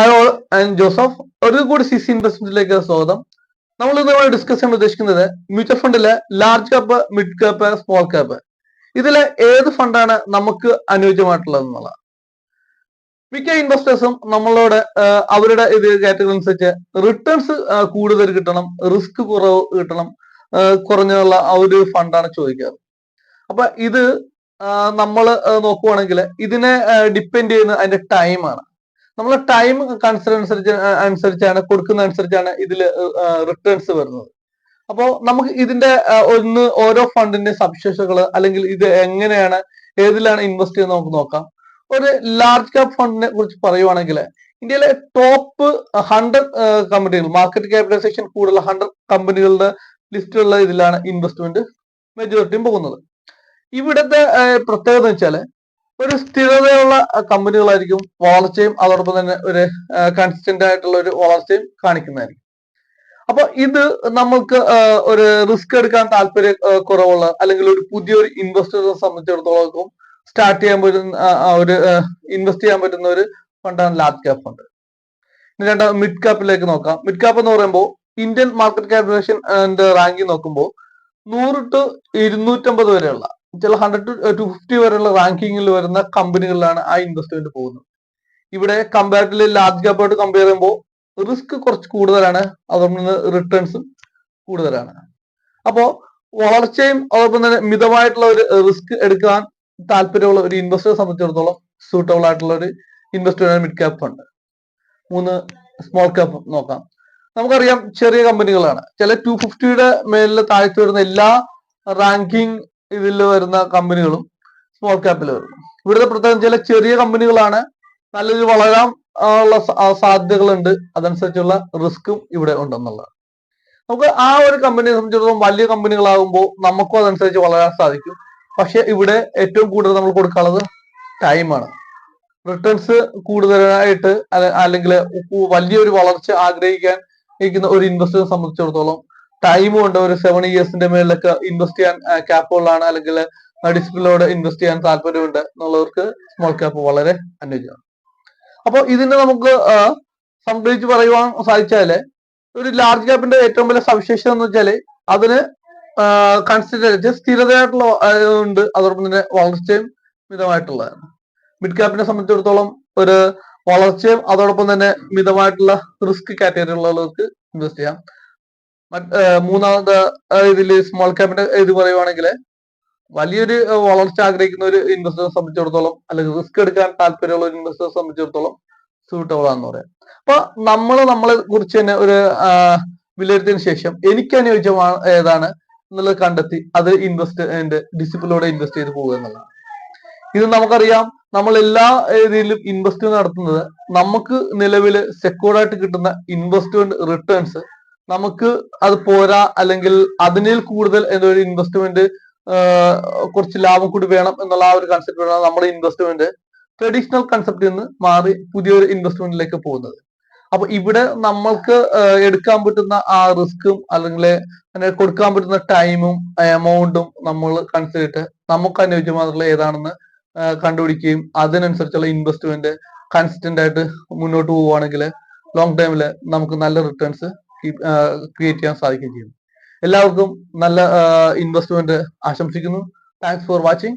All and Joseph ഒരു കൂടി C C ഇൻവെസ്റ്റ്മെന്റിലേക്ക് സ്വാഗതം. നമ്മൾ ഇന്ന് നമ്മൾ ഡിസ്കസ് ചെയ്യാൻ ഉദ്ദേശിക്കുന്നത് mutual ഫണ്ടിലെ large cap mid cap small cap ഇതിലെ ഏത് ഫണ്ടാണ് നമുക്ക് അനുയോജ്യമായിട്ടുള്ളത് എന്നുള്ളത്. മിക്ക ഇൻവെസ്റ്റേഴ്സും നമ്മളോട് അവരുടെ ഇത് കാറ്റഗറി അനുസരിച്ച് റിട്ടേൺസ് കൂടുതൽ കിട്ടണം റിസ്ക് കുറവ് കിട്ടണം കുറഞ്ഞുള്ള ആ ഒരു ഫണ്ടാണ് ചോദിക്കാറ്. അപ്പൊ ഇത് നമ്മൾ നോക്കുവാണെങ്കിൽ ഇതിനെ ഡിപ്പെൻഡ് ചെയ്യുന്ന അതിന്റെ ടൈമാണ് നമ്മൾ ടൈം കൺസിഡർ അനുസരിച്ച് അനുസരിച്ചാണ് കൊടുക്കുന്ന അനുസരിച്ചാണ് ഇതിൽ റിട്ടേൺസ് വരുന്നത്. അപ്പോൾ നമുക്ക് ഇതിന്റെ ഒന്ന് ഓരോ ഫണ്ടിന്റെ സവിശേഷതകൾ അല്ലെങ്കിൽ ഇത് എങ്ങനെയാണ് ഏതിലാണ് ഇൻവെസ്റ്റ് ചെയ്യുന്നത് നമുക്ക് നോക്കാം. ഒരു ലാർജ് ക്യാപ് ഫണ്ടിനെ കുറിച്ച് പറയുവാണെങ്കിൽ ഇന്ത്യയിലെ ടോപ്പ് ഹൺഡ്രഡ് കമ്പനികൾ മാർക്കറ്റ് ക്യാപിറ്റലൈസേഷൻ കൂടുതൽ ഹൺഡ്രഡ് കമ്പനികളുടെ ലിസ്റ്റിലുള്ള ഇതിലാണ് ഇൻവെസ്റ്റ്മെന്റ് മെജോറിറ്റിയും പോകുന്നത്. ഇവിടുത്തെ പ്രത്യേകത വെച്ചാൽ ഒരു സ്ഥിരതയുള്ള കമ്പനികളായിരിക്കും വളർച്ചയും അതോടൊപ്പം തന്നെ ഒരു കൺസിസ്റ്റന്റ് ആയിട്ടുള്ള ഒരു വളർച്ചയും കാണിക്കുന്നതായിരിക്കും. അപ്പൊ ഇത് നമ്മൾക്ക് ഒരു റിസ്ക് എടുക്കാൻ താല്പര്യ കുറവുള്ള അല്ലെങ്കിൽ ഒരു പുതിയൊരു ഇൻവെസ്റ്ററെ സംബന്ധിച്ചിടത്തോളം സ്റ്റാർട്ട് ചെയ്യാൻ പറ്റുന്ന ഒരു ഇൻവെസ്റ്റ് ചെയ്യാൻ പറ്റുന്ന ഒരു ഫണ്ടാണ് ലാർജ് ക്യാപ് ഫണ്ട് ഇനി രണ്ടാം മിഡ് ക്യാപ്പിലേക്ക് നോക്കാം. മിഡ് ക്യാപ്പ് എന്ന് പറയുമ്പോൾ ഇന്ത്യൻ മാർക്കറ്റ് ക്യാപിറ്റേഷൻ റാങ്കിങ് നോക്കുമ്പോൾ നൂറ് ടു ഇരുന്നൂറ്റമ്പത് വരെയുള്ള ചില ഹൺഡ്രഡ് ടു ഫിഫ്റ്റി വരെയുള്ള റാങ്കിങ്ങിൽ വരുന്ന കമ്പനികളിലാണ് ആ ഇൻവെസ്റ്റ്മെന്റ് പോകുന്നത്. ഇവിടെ കമ്പാരിറ്റീവ്ലി ലാർജ് ക്യാപ്പായിട്ട് കമ്പയർ ചെയ്യുമ്പോൾ റിസ്ക് കുറച്ച് കൂടുതലാണ് അതോടൊപ്പം തന്നെ റിട്ടേൺസും കൂടുതലാണ്. അപ്പോൾ വളർച്ചയും അതോടൊപ്പം തന്നെ മിതമായിട്ടുള്ള ഒരു റിസ്ക് എടുക്കാൻ താല്പര്യമുള്ള ഒരു ഇൻവെസ്റ്ററെ സംബന്ധിച്ചിടത്തോളം സൂട്ടബിൾ ആയിട്ടുള്ള ഒരു ഇൻവെസ്റ്റ്മെന്റ് മിഡ് ക്യാപ്പ് ഫണ്ട് മൂന്ന് സ്മോൾ ക്യാപ്പ് നോക്കാം. നമുക്കറിയാം ചെറിയ കമ്പനികളാണ് ചില ടു ഫിഫ്റ്റിയുടെ മേലിൽ താഴ്ത്തി വരുന്ന എല്ലാ റാങ്കിങ് ഇതിൽ വരുന്ന കമ്പനികളും സ്മോൾ ക്യാപ്പിൽ വരും. ഇവിടുത്തെ പ്രത്യേകം ചില ചെറിയ കമ്പനികളാണ് നല്ലൊരു വളരാൻ ഉള്ള സാധ്യതകളുണ്ട്. അതനുസരിച്ചുള്ള റിസ്ക്കും ഇവിടെ ഉണ്ടെന്നുള്ളത്. നമുക്ക് ആ ഒരു കമ്പനിയെ സംബന്ധിച്ചിടത്തോളം വലിയ കമ്പനികളാകുമ്പോൾ നമുക്കും അതനുസരിച്ച് വളരാൻ സാധിക്കും. പക്ഷെ ഇവിടെ ഏറ്റവും കൂടുതൽ നമ്മൾ കൊടുക്കാനുള്ളത് ടൈമാണ് റിട്ടേൺസ് കൂടുതലായിട്ട് അല്ലെങ്കിൽ വലിയൊരു വളർച്ച ആഗ്രഹിക്കാൻ ഇരിക്കുന്ന ഒരു ഇൻവെസ്റ്ററെ സംബന്ധിച്ചിടത്തോളം ടൈമും ഉണ്ട്. ഒരു സെവൻ ഇയേഴ്സിന്റെ മേളിലൊക്കെ ഇൻവെസ്റ്റ് ചെയ്യാൻ ക്യാപ്പുകളാണ് അല്ലെങ്കിൽ ഡിസിപ്ലിനോട് ഇൻവെസ്റ്റ് ചെയ്യാൻ താല്പര്യമുണ്ട് എന്നുള്ളവർക്ക് സ്മോൾ ക്യാപ്പ് വളരെ അനുയോജ്യമാണ്. അപ്പോൾ ഇതിനെ നമുക്ക് സംഗ്രഹിച്ച് പറയുവാൻ സാധിച്ചാൽ ഒരു ലാർജ് ക്യാപ്പിന്റെ ഏറ്റവും വലിയ സവിശേഷത എന്ന് വെച്ചാൽ അതിന് കൺസിഡർ സ്ഥിരതയായിട്ടുള്ള ഉണ്ട്. അതോടൊപ്പം തന്നെ വളർച്ചയും മിതമായിട്ടുള്ളതാണ്. മിഡ് ക്യാപ്പിനെ സംബന്ധിച്ചിടത്തോളം ഒരു വളർച്ചയും അതോടൊപ്പം തന്നെ മിതമായിട്ടുള്ള റിസ്ക് കാറ്റഗറി ഉള്ളവർക്ക് ഇൻവെസ്റ്റ് ചെയ്യാം. മൂന്നാമത് ഇതിൽ സ്മോൾ ക്യാപിന്റെ ഇത് പറയുവാണെങ്കിൽ വലിയൊരു വളർച്ച ആഗ്രഹിക്കുന്ന ഒരു ഇൻവെസ്റ്ററെ സംബന്ധിച്ചിടത്തോളം അല്ലെങ്കിൽ റിസ്ക് എടുക്കാൻ താല്പര്യമുള്ള ഒരു ഇൻവെസ്റ്ററെ സംബന്ധിച്ചിടത്തോളം സൂട്ടബിൾ ആണെന്ന് പറയാം. അപ്പൊ നമ്മൾ നമ്മളെ കുറിച്ച് തന്നെ ഒരു വിലയിരുത്തിയതിനു ശേഷം എനിക്ക് അനുയോജ്യമാണ് ഏതാണ് എന്നുള്ളത് കണ്ടെത്തി അത് ഇൻവെസ്റ്റ് ഡിസിപ്ലിനോടെ ഇൻവെസ്റ്റ് ചെയ്ത് പോകുക എന്നുള്ളതാണ്. ഇത് നമുക്കറിയാം നമ്മൾ എല്ലാ രീതിയിലും ഇൻവെസ്റ്റ് നടത്തുന്നത് നമുക്ക് നിലവിൽ സെക്യൂർഡ് ആയിട്ട് കിട്ടുന്ന ഇൻവെസ്റ്റ്മെന്റ് റിട്ടേൺസ് നമുക്ക് അത് പോരാ അല്ലെങ്കിൽ അതിനിൽ കൂടുതൽ എന്തൊരു ഇൻവെസ്റ്റ്മെന്റ് കുറച്ച് ലാഭം കൂടി വേണം എന്നുള്ള ആ ഒരു കൺസെപ്റ്റ് വേണം നമ്മുടെ ഇൻവെസ്റ്റ്മെന്റ് ട്രഡീഷണൽ കൺസെപ്റ്റിൽ നിന്ന് മാറി പുതിയൊരു ഇൻവെസ്റ്റ്മെന്റിലേക്ക് പോകുന്നത്. അപ്പൊ ഇവിടെ നമ്മൾക്ക് എടുക്കാൻ പറ്റുന്ന ആ റിസ്ക്കും അല്ലെങ്കിൽ കൊടുക്കാൻ പറ്റുന്ന ടൈമും എമൗണ്ടും നമ്മൾ കൺസിഡർ ചെയ്തിട്ട് നമുക്ക് അനുയോജ്യമായിട്ടുള്ള ഏതാണെന്ന് കണ്ടുപിടിക്കുകയും അതിനനുസരിച്ചുള്ള ഇൻവെസ്റ്റ്മെന്റ് കൺസിസ്റ്റന്റ് ആയിട്ട് മുന്നോട്ട് പോവുകയാണെങ്കിൽ ലോങ് ടൈമിൽ നമുക്ക് നല്ല റിട്ടേൺസ് ക്രിയേറ്റ് ചെയ്യാൻ സാധിക്കുകയും ചെയ്യും. എല്ലാവർക്കും നല്ല ഇൻവെസ്റ്റ്മെന്റ് ആശംസിക്കുന്നു. Thanks for watching